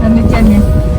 Ano dyan eh?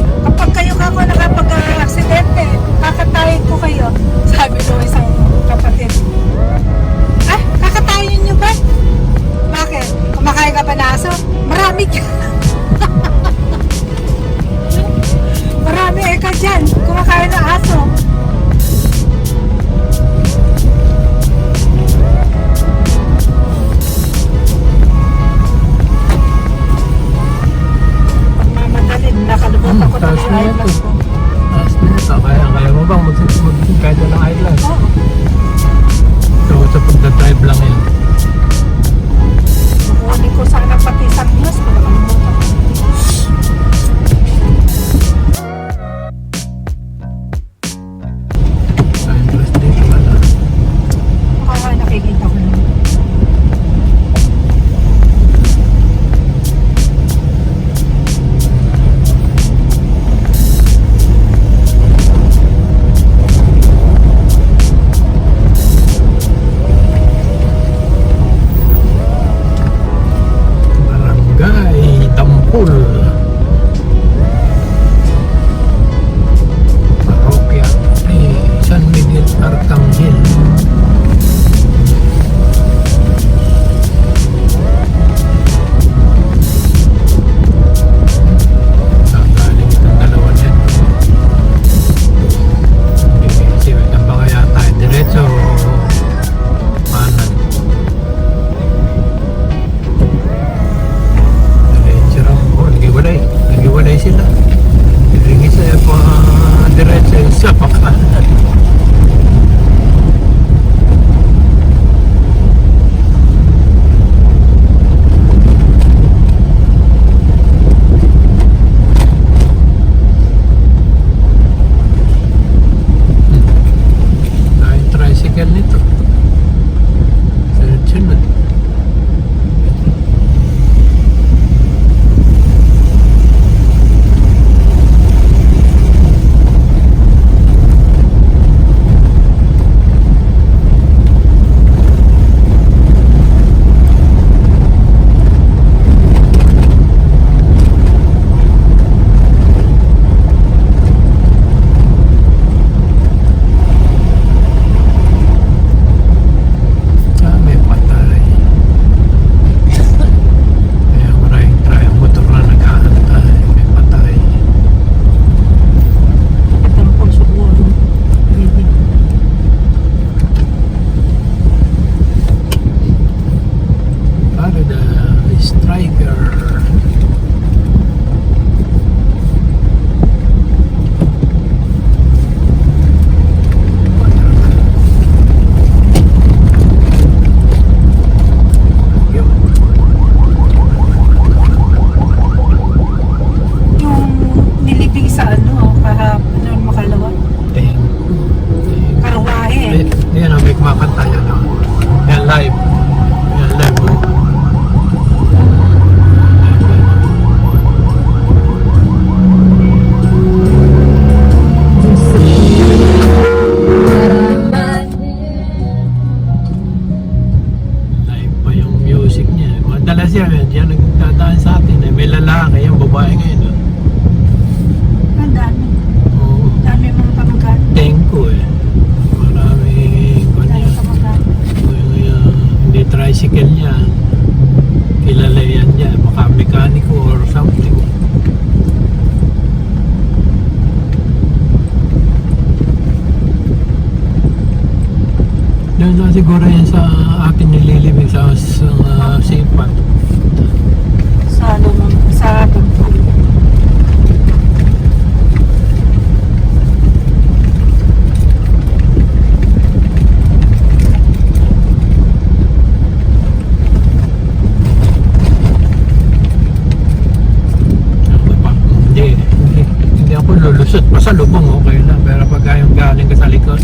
sa lubong, okay oh, na. Pero pag yung galing ka sa likod,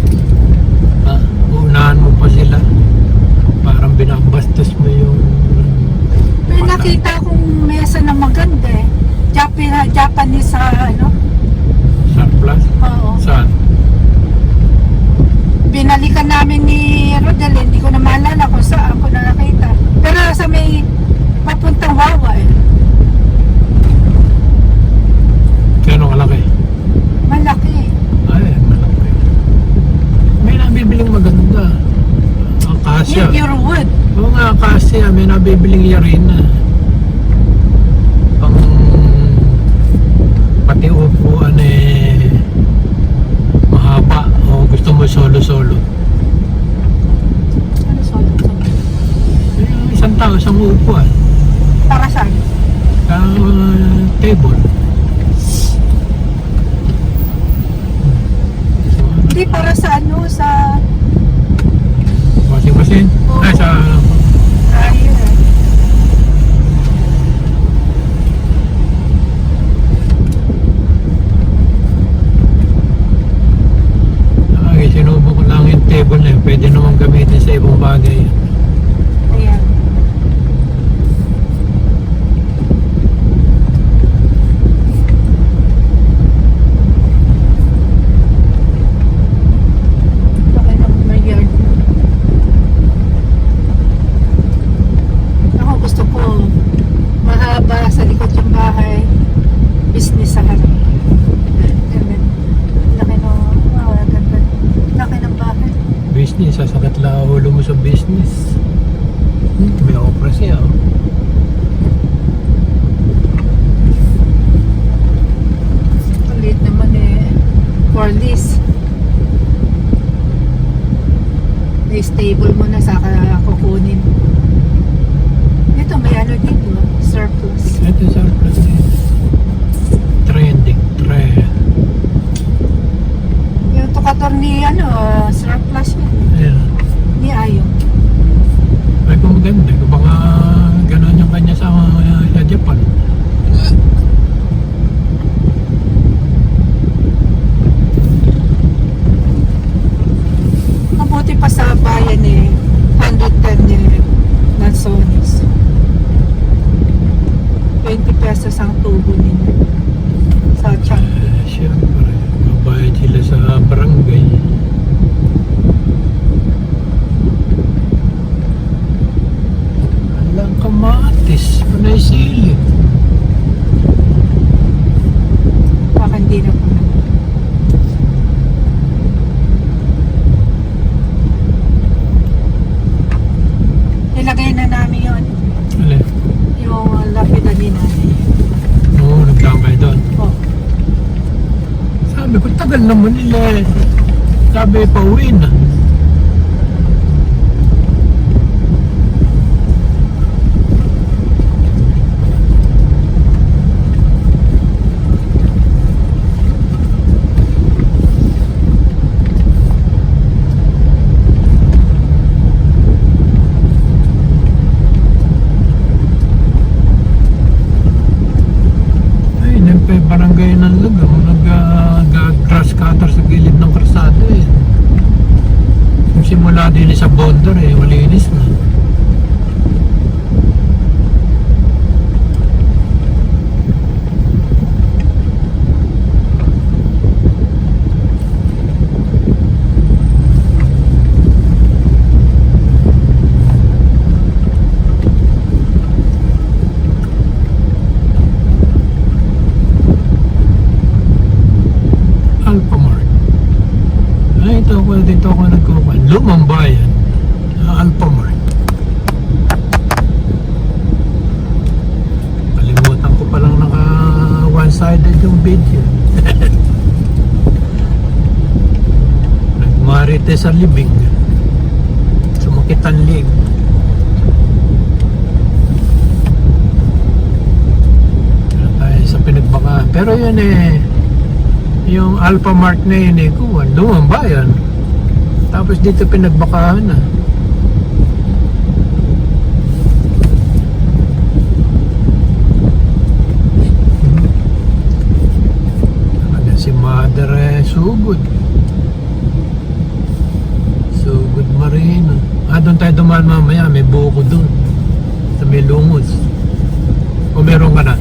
ah, unahan mo pa sila. Parang binabastos mo yung... May nakita akong mesa na maganda eh. Japan, Japanese sa ano? Surplus? Oo. Saan? Binalikan namin ni Rodel, eh. hindi ko na maalala kung saan ko na nakita. Pero sa may papuntang Wawa eh. Kaya nung alaki? Malaki. Ay, malaki. May nabibiling maganda. Akasya. Yeah, pure wood. Oo nga, akasya. May nabibiling yarina. Pang pati upuan eh mahaba. O gusto mo solo-solo. Ano solo-solo? Eh, isang tao, isang upuan. Para saan? Sa uh, table. Hindi, para sa ano, sa... Washing machine? Oh. Ay, sa... Ah, Ayun. Ay. Ay, sinubo ko lang yung table na eh. Pwede naman gamitin sa ibang bagay. For lease. Na-stable mo na sa kukunin. Ito, may ano dito. Surplus. Ito surplus eh. Trending, trend. Yung tukator ni ano, surplus yun. Ayan. Ni Ayong. Ay, kung maganda. Kung baka gano'n yung kanya sa, sa Japan. Pa sa bayan eh. 110 eh. Lansones. 20 pesos ang tubo nila. Sa Changi. Eh, siyempre, mabayad sila sa barangay. Alang kamatis, panay sili. Baka hindi na po naman. Nilagay na namin yun. Alin? Yung uh, lapida ni nanay. Oo, nagdaan kayo doon. Oh. Sabi ko, tagal naman nila eh. Sabi, pauwi na. Ay, nagpay barangay ng lugar. Nag-grass cutter sa gilid ng karsada eh. Yung din sa bondor eh, malinis na. Alphamart. Ay, ito ako, dito ako nagkukuha. Lumang bayan. Ah, Alphamart. Kalimutan ko palang naka one-sided yung video. Nagmarite sa libing. Sumakit ang leg. Wala tayo sa pinagbaka. Pero yun eh, yung Alpha Mart na yun eh, kuwan, lumang bayan. Tapos dito pinagbakahan na. Talaga si Mother eh, sugod. Marina. Ah, doon tayo dumaan mamaya, may buko doon. Sa may lungos. O meron ka na?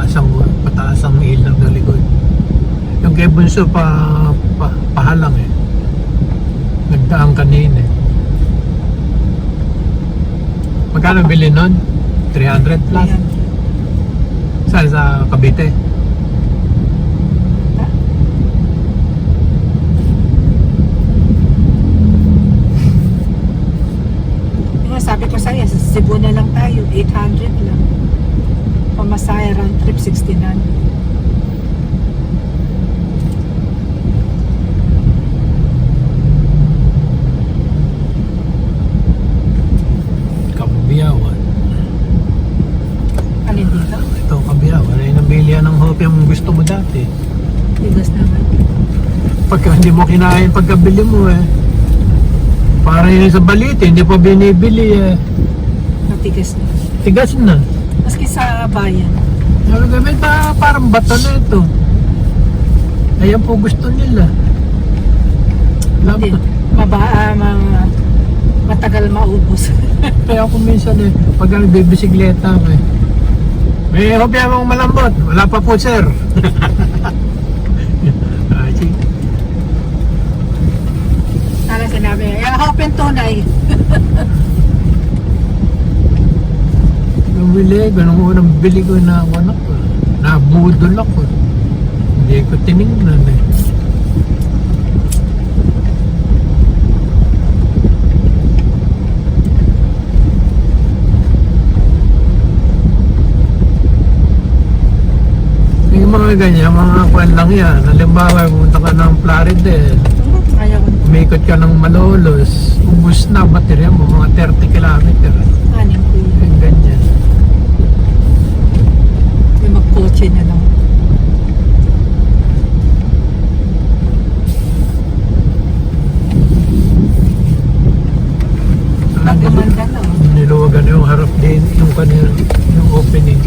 Pataas ang pataas ang ilaw na likod. Yung kay Bunso pa, pa pahalang eh. Ganda ang kanina eh. Magkano bili nun? 300 plus? Saan sa Cavite? Sabi ko sa iyo, sa Cebu na lang tayo, 800 lang. Pamasaya round trip, 69. Kabiyawan. Alin dito? Ito, Kabiyawan. Ay nabili yan ng hope yung gusto mo dati. Tigas naman. Pagka hindi mo kinain pagkabili mo eh. Para yun sa balite, hindi pa binibili eh. Matigas na. Tigas na. Maski sa bayan. Sabi ko, "May pa, parang bato na ito. Ayan po gusto nila. Hindi. Maba, ah, mga matagal maubos. Kaya ako minsan eh, pag nagbibisikleta ako eh. May hopya mong malambot. Wala pa po sir. ah. Sana sinabi, yeah, open tunay. Yung bili, ganun unang bili ko na anak ko. Nabudol ako. Hindi ko tinignan eh. Yung mga ganyan, mga kwan lang yan. Halimbawa, pumunta ka ng Plaridel, Ayaw ko. umikot ka ng Malolos, ubus na baterya mo, mga 30 kilometer. Aning ko yun. Yung ganyan. Magkotse na lang. Pag gumanda na. oh. Niluwagan yung harap din, yung kanil, yung opening.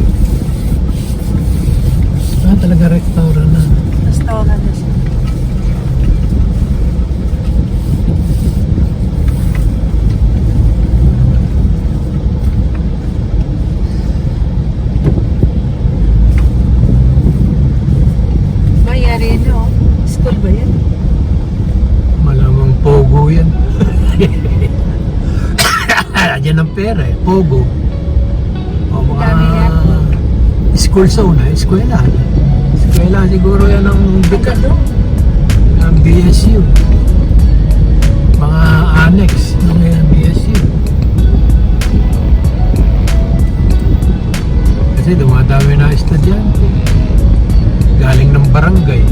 Ah, talaga restaurant na. Restaurant na siya. Mayari no. School ba yan? Malamang pogo yan. Diyan ang pera eh, pogo. O mga school sa una, eskwela. Eskwela siguro yan ang bigat. Ang BSU. Mga annex ng BSU. Kasi dumadami na estudyante. Galing ng barangay.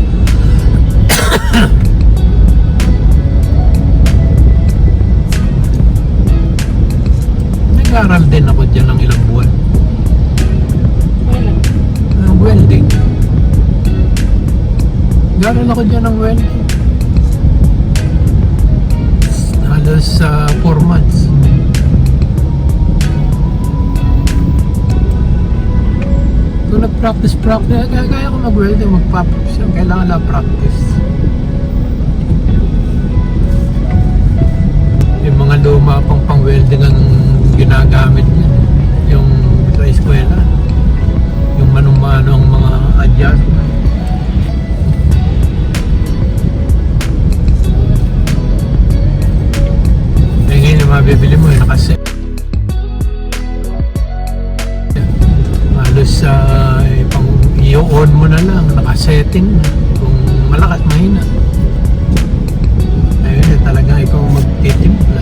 Nag-aaral din ako dyan ng ilang buwan. Wala. Ng welding. Nag-aaral ako dyan ng welding. Halos sa 4 months. Kung nag-practice, practice, kaya, kaya ko mag-welding, mag-practice. Kailangan lang practice. Yung mga luma pang pang-welding ang ginagamit. Yung sa eskwela. Yung manumano ang mga adjustment. Eh ngayon yung mabibili mo, yung nakaset. Halos eh, pang i-on mo na lang, nakasetting na. Kung malakas, mahina. Ayun, eh, talagang ikaw magtitimpla.